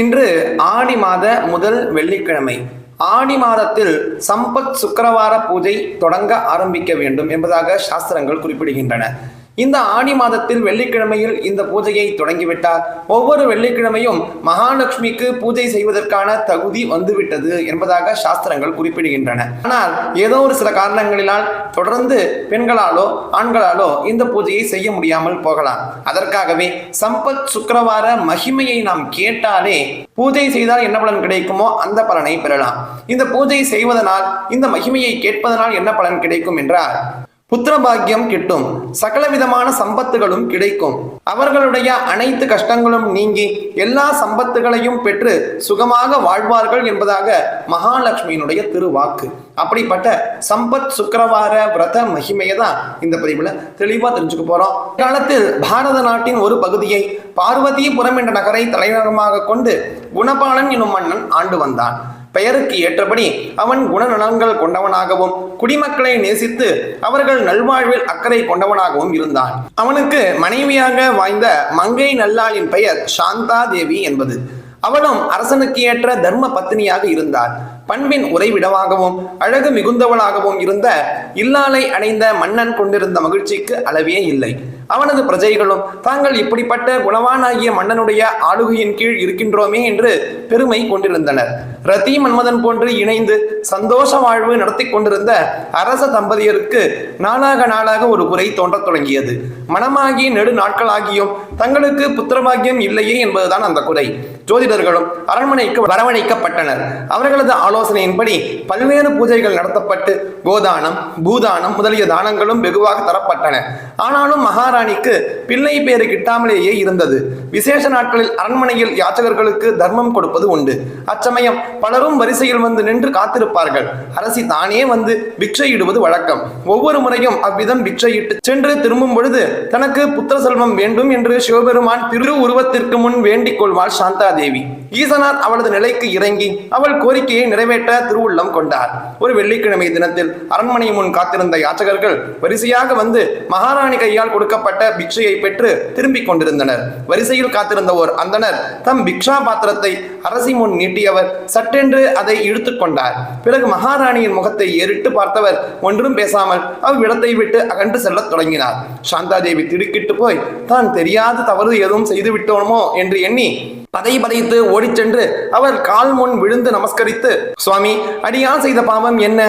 இன்று ஆடி மாத முதல் வெள்ளிக்கிழமை. ஆடி மாதத்தில் சம்பத் சுக்கரவார பூஜை தொடங்க ஆரம்பிக்க வேண்டும் என்பதாக சாஸ்திரங்கள் குறிப்பிடுகின்றன. இந்த ஆணி மாதத்தில் வெள்ளிக்கிழமையில் இந்த பூஜையை தொடங்கிவிட்டார். ஒவ்வொரு வெள்ளிக்கிழமையும் மகாலட்சுமிக்கு பூஜை செய்வதற்கான தகுதி வந்துவிட்டது என்பதாக சாஸ்திரங்கள் குறிப்பிடுகின்றன. ஆனால் ஏதோ ஒரு சில காரணங்களினால் தொடர்ந்து பெண்களாலோ ஆண்களாலோ இந்த பூஜையை செய்ய முடியாமல் போகலாம். அதற்காகவே சம்பத் சுக்கரவார மகிமையை நாம் கேட்டாலே பூஜை செய்தால் என்ன பலன் கிடைக்குமோ அந்த பலனை பெறலாம். இந்த பூஜை செய்வதனால் இந்த மகிமையை கேட்பதனால் என்ன பலன் கிடைக்கும் என்றால் புத்திரபாக்கியம் கிட்டும். சகலவிதமான சம்பத்துகளும் கிடைக்கும். அவர்களுடைய அனைத்து கஷ்டங்களும் நீங்கி எல்லா சம்பத்துகளையும் பெற்று சுகமாக வாழ்வார்கள் என்பதாக மகாலட்சுமியினுடைய திருவாக்கு. அப்படிப்பட்ட சம்பத் சுக்கிரவார விரத மகிமையை தான் இந்த பதிவில் தெளிவாக தெரிஞ்சுக்க போறோம். காலத்தில் பாரத நாட்டின் ஒரு பகுதியை பார்வதிபுரம் என்ற நகரை தலைநகரமாக கொண்டு குணபாலன் எனும் மன்னன் ஆண்டு வந்தான். பெயருக்கு ஏற்றபடி அவன் குணநலன்கள் கொண்டவனாகவும் குடிமக்களை நேசித்து அவர்கள் நல்வாழ்வில் அக்கறை கொண்டவனாகவும் இருந்தான். அவனுக்கு மனைவியாக வாய்ந்த மங்கை நல்லாளின் பெயர் சாந்தா தேவி என்பது. அவளும் அரசனுக்கு ஏற்ற தர்ம பத்தினியாக இருந்தாள் பண்பின் உறைவிடமாகவும் அழகு மிகுந்தவளாகவும் இருந்த இல்லாலை அடைந்த மன்னன் கொண்டிருந்த மகிழ்ச்சிக்கு அளவே இல்லை. அவனது பிரஜைகளும் தாங்கள் இப்படிப்பட்ட குணவானாகிய மன்னனுடைய ஆளுகையின் கீழ் இருக்கின்றோமே என்று பெருமை கொண்டிருந்தனர். ரத்தி மன்மதன் போன்று இணைந்து சந்தோஷ வாழ்வு நடத்தி கொண்டிருந்த அரச தம்பதியருக்கு நாளாக நாளாக ஒரு குறை தோன்றத் தொடங்கியது. மனமாகி நெடு நாட்களாகியும் தங்களுக்கு புத்திரபாகியம் இல்லையே என்பதுதான் அந்த குறை. ஜோதிடர்களும் அரண்மனைக்கு வரவழைக்கப்பட்டனர். அவர்களது ஆலோசனையின்படி பல்வேறு பூஜைகள் நடத்தப்பட்டு கோதானம் பூதானம் முதலிய தானங்களும் வெகுவாக தரப்பட்டன. ஆனாலும் மகாராணிக்கு பிள்ளை பேறு கிட்டாமலேயே இருந்தது. விசேஷ நாட்களில் அரண்மனையில் யாச்சகர்களுக்கு தர்மம் கொடுப்பது உண்டு. அச்சமயம் பலரும் வரிசையில் வந்து நின்று காத்திருப்பார்கள். அரசி தானே வந்து பிக்ஷையிடுவது வழக்கம். ஒவ்வொரு முறையும் அவ்விதம் பிக்ஷையிட்டு சென்று திரும்பும் பொழுது தனக்கு புத்திர செல்வம் வேண்டும் என்று சிவபெருமான் திரு உருவத்திற்கு முன் வேண்டிக் கொள்வாள் சாந்தா தேவி ஈசனார் அவளது நிலைக்கு இறங்கி அவள் கோரிக்கையை நிறைவேற்ற திருவுள்ளம் கொண்டார். ஒரு வெள்ளிக்கிழமை தினத்தில் அரண்மனை முன் காத்திருந்த யாச்சகர்கள் வரிசையாக வந்து மகாராணி கையால் கொடுக்கப்பட்ட பிக்ஷையை பெற்று திரும்பிக் கொண்டிருந்தனர். வரிசையில் காத்திருந்த ஓர் அந்தனர் தம் பிக்ஷா பாத்திரத்தை அரசி முன் நீட்டியவர் சட்டென்று அதை இழுத்துக் கொண்டார். பிறகு மகாராணியின் முகத்தை ஏறிட்டு பார்த்தவர் ஒன்றும் பேசாமல் அவ்விடத்தை விட்டு அகன்று செல்லத் தொடங்கினார். சாந்தாதேவி திடுக்கிட்டு போய் தான் தெரியாது தவறு எதுவும் செய்து விட்டோமோ? என்று எண்ணி பதை பதைத்து ஓடிச்சென்று அவர் கால் முன் விழுந்து நமஸ்கரித்து சுவாமி அடியான் செய்த பாவம் என்ன?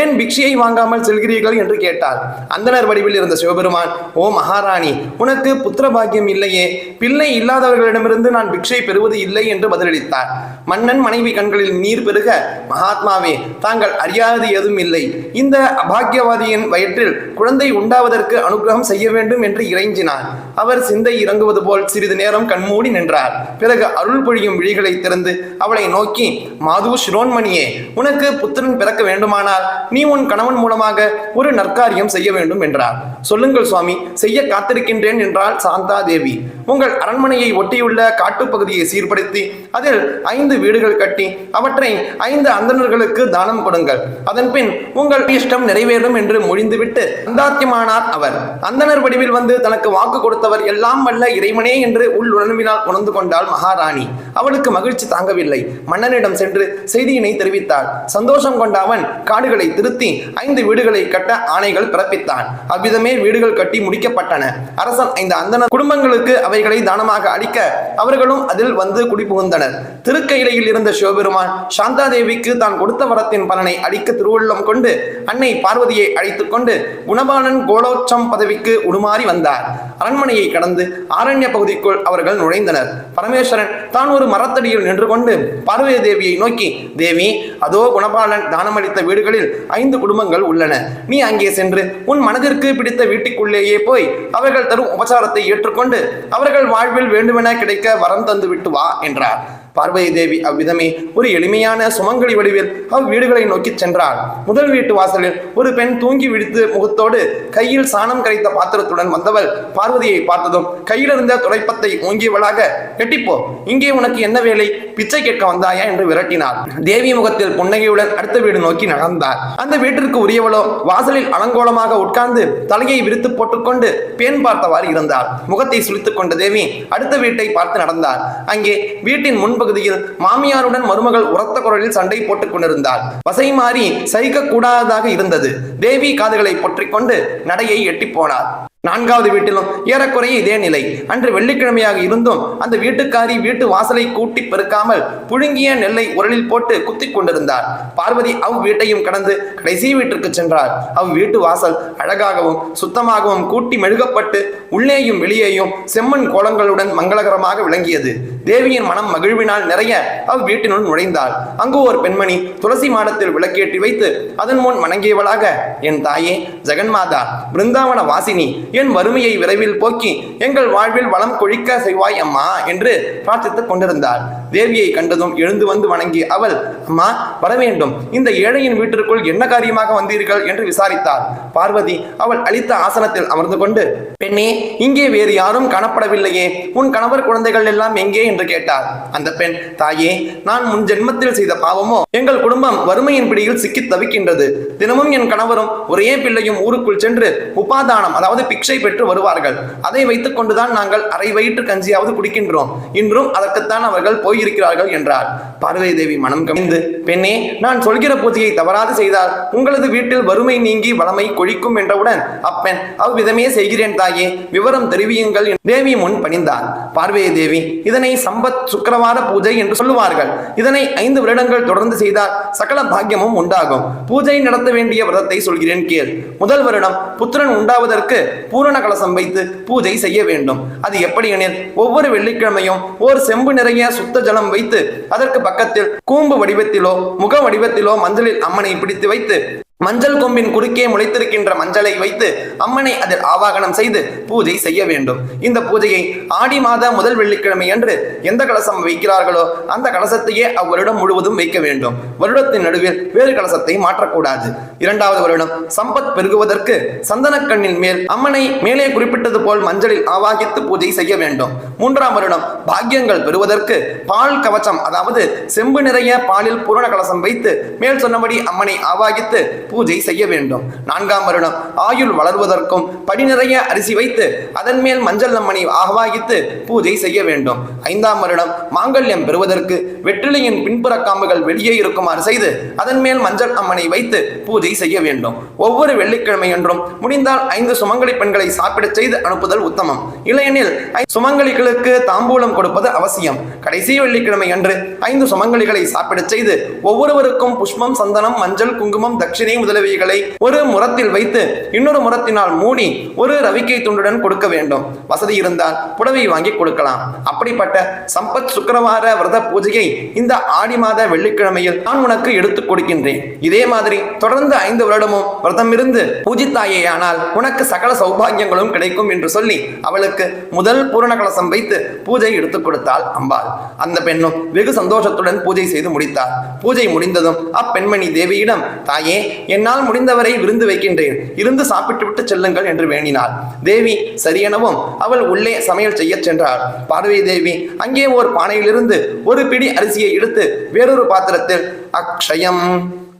ஏன் பிக்ஷையை வாங்காமல் செல்கிறீர்கள்? என்று கேட்டார். அந்தனர் வடிவில் இருந்த சிவபெருமான் ஓ மகாராணி உனக்கு புத்திர பாக்கியம் இல்லையே. பிள்ளை இல்லாதவர்களிடமிருந்து நான் பிக்ஷை பெறுவது இல்லை என்று பதிலளித்தார். மன்னன் மனைவி கண்களில் நீர் பெருக மகாத்மாவே தாங்கள் அறியாதது எதுவும் இல்லை. இந்த அபாக்கியவாதியின் வயிற்றில் குழந்தை உண்டாவதற்கு அனுகிரகம் செய்ய வேண்டும் என்று இறைஞ்சினார். அவர் சிந்தை இறங்குவது போல் சிறிது நேரம் கண்மூடி நின்றார். பிறகு அருள் பொழியும் விழிகளை திறந்து அவளை நோக்கி மாது சிரோன்மணியே உனக்கு புத்திரன் பிறக்க வேண்டுமானால் நீ உன் கணவன் மூலமாக ஒரு நற்காரியம் செய்ய வேண்டும் என்றார். சொல்லுங்கள் சுவாமி செய்ய காத்திருக்கின்றேன் என்றாள் சாந்தா தேவி. உங்கள் அரண்மனையை ஒட்டியுள்ள காட்டுப்பகுதியை சீர்படுத்தி அதில் ஐந்து வீடுகள் கட்டி அவற்றை ஐந்து அந்தணர்களுக்கு தானம் கொடுங்கள். அதன்பின் உங்கள் இஷ்டம் நிறைவேறும் என்று முடிந்துவிட்டு அந்தாத்தியமானார் அவர். அந்தனர் வடிவில் வந்து தனக்கு வாக்கு கொடுத்தவர் எல்லாம் வல்ல இறைவனே என்று உள் உணர்வினால் உணர்ந்து கொண்டாள் மகாராணி. அவளுக்கு மகிழ்ச்சி தாங்கவில்லை. மன்னனிடம் சென்று செய்தியினை தெரிவித்தாள். சந்தோஷம் கொண்ட அவன் காடுகளை திருத்தி ஐந்து வீடுகளை கட்ட ஆணைகள் பிறப்பித்தான். அவ்விதமே வீடுகள் கட்டி முடிக்கப்பட்டன. அரசன் இந்த அந்தன குடும்பங்களுக்கு அவை அவைகளை தானமாக அளிக்க அவர்களும் அதில் வந்து குடிபுகுந்தனர். திருக்கையிலையில் இருந்த சிவபெருமான் சாந்தாதேவிக்கு தான் கொடுத்த வரத்தின் பலனை அளிக்க திருவுள்ளம் கொண்டு அன்னை பார்வதியை அழைத்துக் கொண்டு குணபானன் கோலோச்சம் பதவிக்கு உடுமாறி வந்தார். அரண்மனையை கடந்து ஆரண்ய பகுதிக்குள் அவர்கள் நுழைந்தனர். பரமேஸ்வரன் தான் ஒரு மரத்தடியில் நின்று கொண்டு பார்வதி தேவியை நோக்கி தேவி அதோ குணபாலன் தானமளித்த வீடுகளில் ஐந்து குடும்பங்கள் உள்ளன. நீ அங்கே சென்று உன் மனதிற்கு பிடித்த வீட்டுக்குள்ளேயே போய் அவர்கள் தரும் உபசாரத்தை ஏற்றுக்கொண்டு அவர்கள் வாழ்வில் வேண்டுமென கிடைக்க வரம் தந்து விட்டு வா என்றார். பார்வதி தேவி அவ்விதமே ஒரு எளிமையான சுமங்கலி வடிவில் அவ்வீடுகளை நோக்கி சென்றாள். முதல் வீட்டு வாசலில் ஒரு பெண் தூங்கி விழித்து முகத்தோடு கையில் சாணம் கரைத்த பாத்திரத்துடன் வந்தவள் பார்வதியை பார்த்ததும் கையிலிருந்த துடைப்பத்தை ஓங்கியவளாக கெட்டிப்போ இங்கே உனக்கு என்ன வேலை? பிச்சை கேட்க வந்தாயா? என்று விரட்டினார் தேவி முகத்தில் புன்னகையுடன் அடுத்த வீடு நோக்கி நடந்தார் அந்த வீட்டிற்கு உரியவளோ வாசலில் அலங்கோலமாக உட்கார்ந்து தலையை விரித்து போட்டுக்கொண்டு பேன் பார்த்தவாறு இருந்தார் முகத்தை சுழித்துக் கொண்ட தேவி அடுத்த வீட்டை பார்த்து நடந்தார் அங்கே வீட்டின் முன்பு பகுதியில் மாமியாருடன் மருமகள் உரத்த குரலில் சண்டை போட்டுக் கொண்டிருந்தாள். வசை மாறி சகிக்க கூடாததாக இருந்தது. தேவி காதுகளை பொற்றிக்கொண்டு நடையை எட்டி போனார் நான்காவது வீட்டிலும் ஏறக்குறைய இதே நிலை. அன்று வெள்ளிக்கிழமையாக இருந்தும் அந்த வீட்டுக்காரி வீட்டு வாசலை கூட்டி பெருக்காமல் புழுங்கிய நெல்லை உரலில் போட்டு குத்திக் கொண்டிருந்தார். பார்வதி அவ் வீட்டையும் கடந்து கடைசி வீட்டிற்கு சென்றார் அவ் வீட்டு வாசல் அழகாகவும் சுத்தமாகவும் கூட்டி மெழுகப்பட்டு உள்ளேயும் வெளியேயும் செம்மண் கோலங்களுடன் மங்களகரமாக விளங்கியது. தேவியின் மனம் மகிழ்வினால் நிறைய அவ் வீட்டினுள் நுழைந்தாள். அங்கு ஒரு பெண்மணி துளசி மாடத்தில் விளக்கேற்றி வைத்து அதன் முன் வணங்கியவளாக என் தாயே ஜெகன்மாதா பிருந்தாவன வாசினி என் வறுமையை விரைவில் போக்கி எங்கள் வாழ்வில் வளம் கொழிக்க செய்வாய் அம்மா என்று பிரார்த்தித்துக் கொண்டிருந்தாள். தேவியை கண்டதும் எழுந்து வந்து வணங்கி அவள் அம்மா வர வேண்டும். இந்த ஏழையின் வீட்டிற்குள் என்ன காரியமாக வந்தீர்கள்? என்று விசாரித்தாள். பார்வதி அவள் அளித்த ஆசனத்தில் அமர்ந்து கொண்டு பெண்ணே இங்கே வேறு யாரும் காணப்படவில்லையே. உன் கணவர் குழந்தைகள் எல்லாம் எங்கே? என்று கேட்டார் அந்த பெண் தாயே நான் முன் ஜென்மத்தில் செய்த பாவமோ? எங்கள் குடும்பம் வறுமையின் பிடியில் சிக்கி தவிக்கின்றது. தினமும் என் கணவரும் ஒரே பிள்ளையும் ஊருக்குள் சென்று உபாதானம் அதாவது பிக்ஷை பெற்று வருவார்கள். அதை வைத்துக் கொண்டுதான் நாங்கள் அரை வயிற்று கஞ்சியாவது குடிக்கின்றோம். இன்றும் அதற்குத்தான் அவர்கள் போயிருக்கிறார்கள் என்றார். பார்வதி தேவி மனம் கவிழ்ந்து பெண்ணே நான் சொல்கிற பூஜையை தவறாது செய்தால் உங்களது வீட்டில் வறுமை நீங்கி வளமை கொழிக்கும் என்றவுடன் அப்பெண் அவ்விதமே செய்கிறேன் தாயே. விவரம் தெரிவியுங்கள் தேவி முன் பணிந்தார் பார்வதி தேவி இதனை சம்பத் சுக்கரவார பூஜை என்று சொல்லுவார்கள். இதனை ஐந்து வருடங்கள் தொடர்ந்து செய்தால் சகல பாக்கியமும் உண்டாகும். பூஜை நடத்த வேண்டிய விரதத்தை சொல்கிறேன் கேள். முதல் வருடம் புத்திரன் உண்டாவதற்கு பூரண கலசம் வைத்து பூஜை செய்ய வேண்டும். அது எப்படி எனில் ஒவ்வொரு வெள்ளிக்கிழமையும் ஒரு செம்பு நிறைய சுத்த ஜலம் வைத்து அதற்கு பக்கத்தில் கூம்பு வடிவத்திலோ முக வடிவத்திலோ மஞ்சளில் அம்மனை பிடித்து வைத்து மஞ்சள் கொம்பின் குறுக்கே முளைத்திருக்கின்ற மஞ்சளை வைத்து அம்மனை அதில் ஆவாகனம் செய்து பூஜை செய்ய வேண்டும். இந்த பூஜையை ஆடி மாத முதல் வெள்ளிக்கிழமை அன்று எந்த கலசம் வைக்கிறார்களோ அந்த கலசத்தையே அவ்வருடம் முழுவதும் வைக்க வேண்டும். வருடத்தின் நடுவில் வேறு கலசத்தை மாற்றக்கூடாது. இரண்டாவது வருடம் சம்பத் பெருகுவதற்கு சந்தனக்கண்ணின் மேல் அம்மனை மேலே குறிப்பிட்டது போல் மஞ்சளில் ஆவாகித்து பூஜை செய்ய வேண்டும். மூன்றாம் வருடம் பாக்கியங்கள் பெறுவதற்கு பால் கவச்சம் அதாவது செம்பு நிறைய பாலில் பூரண கலசம் வைத்து மேல் சொன்னபடி அம்மனை ஆவாகித்து பூஜை செய்ய வேண்டும். நான்காம் வருடம் ஆயுள் வளர்வதற்கும் படி நிறைய அரிசி வைத்து அதன் மேல் மஞ்சள் அம்மனை ஆவாகித்து பூஜை செய்ய வேண்டும். ஐந்தாம் வருடம் மாங்கல்யம் பெறுவதற்கு வெற்றிலையின் பின்புற காம்புகள் வெளியே இருக்குமாறு செய்து அதன் மேல் மஞ்சள் அம்மனை வைத்து பூஜை செய்ய வேண்டும். ஒவ்வொரு வெள்ளிக்கிழமை என்றும் முடிந்தால் ஐந்து சுமங்கலி பெண்களை சாப்பிடச் செய்து அனுப்புதல் உத்தமம். இல்லையெனில் சுமங்கலிகளுக்கு தாம்பூலம் கொடுப்பது அவசியம். கடைசி வெள்ளிக்கிழமை அன்று ஐந்து சுமங்கலிகளை சாப்பிடச் செய்து ஒவ்வொருவருக்கும் புஷ்பம் சந்தனம் மஞ்சள் குங்குமம் தட்சிணை முதலவிகளை ஒரு முரத்தில் வைத்து இன்னொரு முரத்தினால் மூடி ஒரு ரவிக்கை துண்டுடன் கொடுக்க வேண்டும். வசதி இருந்தால் புடவை வாங்கி கொடுக்கலாம். அப்படிப்பட்ட சம்பத் சுக்கரவார விரத பூஜையை இந்த ஆடி மாத வெள்ளிக்கிழமையில் நான் உனக்கு எடுத்துக் கொடுக்கின்றேன். இதே மாதிரி தொடர்ந்து ஐந்து வருடமும் விரதம் இருந்து பூஜித்தாயே ஆனால் உனக்கு சகல சௌபாகியங்களும் கிடைக்கும் என்று சொல்லி அவளுக்கு முதல் பூரண கலசம் வைத்து பூஜை எடுத்துக் கொடுத்தாள் அம்பாள். அந்த பெண்ணும் வெகு சந்தோஷத்துடன் பூஜை செய்து முடித்தார் பூஜை முடிந்ததும் அப்பெண்மணி தேவியிடம் தாயே என்னால் முடிந்தவரை விருந்து வைக்கின்றேன். இருந்து சாப்பிட்டுவிட்டு செல்லுங்கள் என்று வேண்டினாள். தேவி சரியெனவும் அவள் உள்ளே சமையல் செய்யச் சென்றாள். பார்வதி தேவி அங்கே ஓர் பானையிலிருந்து ஒரு பிடி அரிசியை எடுத்து வேறொரு பாத்திரத்தில் அக்ஷயம்.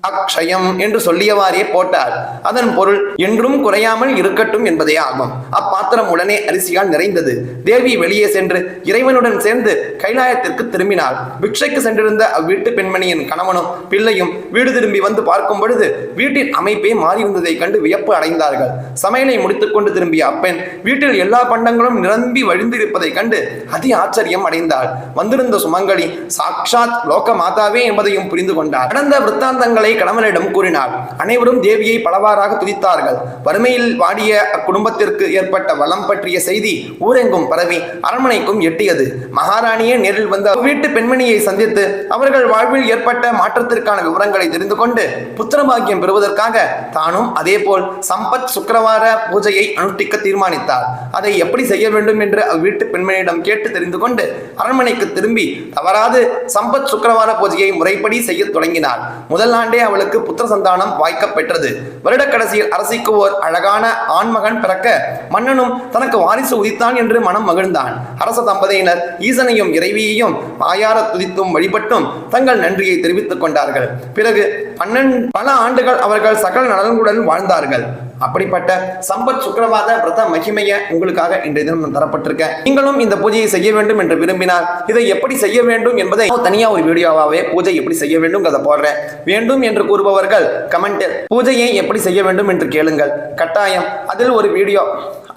அக்ஷயம் என்று சொல்லியவாறே போட்டார். அதன் பொருள் என்றும் குறையாமல் இருக்கட்டும் என்பதே ஆகும். அப்பாத்திரம் உடனே அரிசியால் நிறைந்தது. தேவி வெளியே சென்று இறைவனுடன் சேர்ந்து கைலாயத்திற்கு திரும்பினாள். பிக்ஷைக்கு சென்றிருந்த அவ்வீட்டு பெண்மணியின் கணவனும் பிள்ளையும் வீடு திரும்பி வந்து பார்க்கும் பொழுது வீட்டின் அமைப்பே மாறியிருந்ததை கண்டு வியப்பு அடைந்தார்கள். சமையலை முடித்துக்கொண்டு திரும்பிய அப்பெண் வீட்டில் எல்லா பண்டங்களும் நிரம்பி வழிந்திருப்பதைக் கண்டு அதி ஆச்சரியம் அடைந்தாள். வந்திருந்த சுமங்கலி சாக்ஷாத் லோக மாதாவே என்பதையும் புரிந்து கொண்டார். நடந்த விற்த்தாந்தங்களை கணவனிடம் கூறினார். அனைவரும் தேவியை பலவாறாக துதித்தார்கள். வறுமையில் வாடிய அக்குடும்பத்திற்கு ஏற்பட்ட வளம் பற்றிய செய்தி ஊரெங்கும் பரவி அரண்மனைக்கும் எட்டியது. மகாராணியே நேரில் வந்த வீட்டு பெண்மணியை சந்தித்து அவர்கள் வாழ்வில் ஏற்பட்ட மாற்றத்திற்கான விவரங்களை தெரிந்து கொண்டு புத்திரபாக்கியம் பெறுவதற்காக தானும் அதேபோல் சம்பத் சுக்கரவார பூஜையை அனுஷ்டிக்க தீர்மானித்தார். அதை எப்படி செய்ய வேண்டும் என்று அவ்வீட்டு பெண்மணியிடம் கேட்டு தெரிந்து கொண்டு அரண்மனைக்கு திரும்பி தவறாது சம்பத் சுக்கரவார பூஜையை முறைப்படி செய்ய தொடங்கினார். முதல் ஆண்டே அவளுக்கு புத்திர சந்தானம் வாய்க்கப் பெற்றது வருடக்கடைசியில் அரசிக்கு ஓர் அழகான ஆண்மகன் பிறக்க மன்னனும் தனக்கு வாரிசு உதித்தான் என்று மனம் மகிழ்ந்தான். அரச தம்பதியினர் ஈசனையும் இறைவியையும் ஆயார துதித்தும் வழிபட்டும் தங்கள் நன்றியை தெரிவித்துக் கொண்டார்கள். பிறகு பன்னெண்டு பல ஆண்டுகள் அவர்கள் சகல நலன்களுடன் வாழ்ந்தார்கள். அப்படிப்பட்ட சம்பத் சுக்கிரவாத விரத மகிமைய உங்களுக்காக இன்றைய தினம் தரப்பட்டிருக்க தரப்பட்டிருக்கேன். நீங்களும் இந்த பூஜையை செய்ய வேண்டும் என்று விரும்பினால் இதை எப்படி செய்ய வேண்டும் என்பதை தனியா ஒரு வீடியோவாவே பூஜை எப்படி செய்ய வேண்டும் அதை போடுறேன். வேண்டும் என்று கூறுபவர்கள் கமெண்ட் பூஜையை எப்படி செய்ய வேண்டும் என்று கேளுங்கள். கட்டாயம் அதில் ஒரு வீடியோ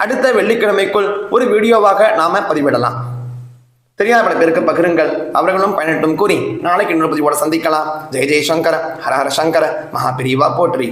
அடுத்த வெள்ளிக்கிழமைக்குள் ஒரு வீடியோவாக நாம பதிவிடலாம். தெரியாத பல பேருக்கு பகிருங்கள். அவர்களும் பயனட்டும் கூறி நாளைக்கு இன்னொரு பதிவோட சந்திக்கலாம். ஜெய ஜெயசங்கர ஹர ஹர சங்கர மகாபிரிவா போற்றி.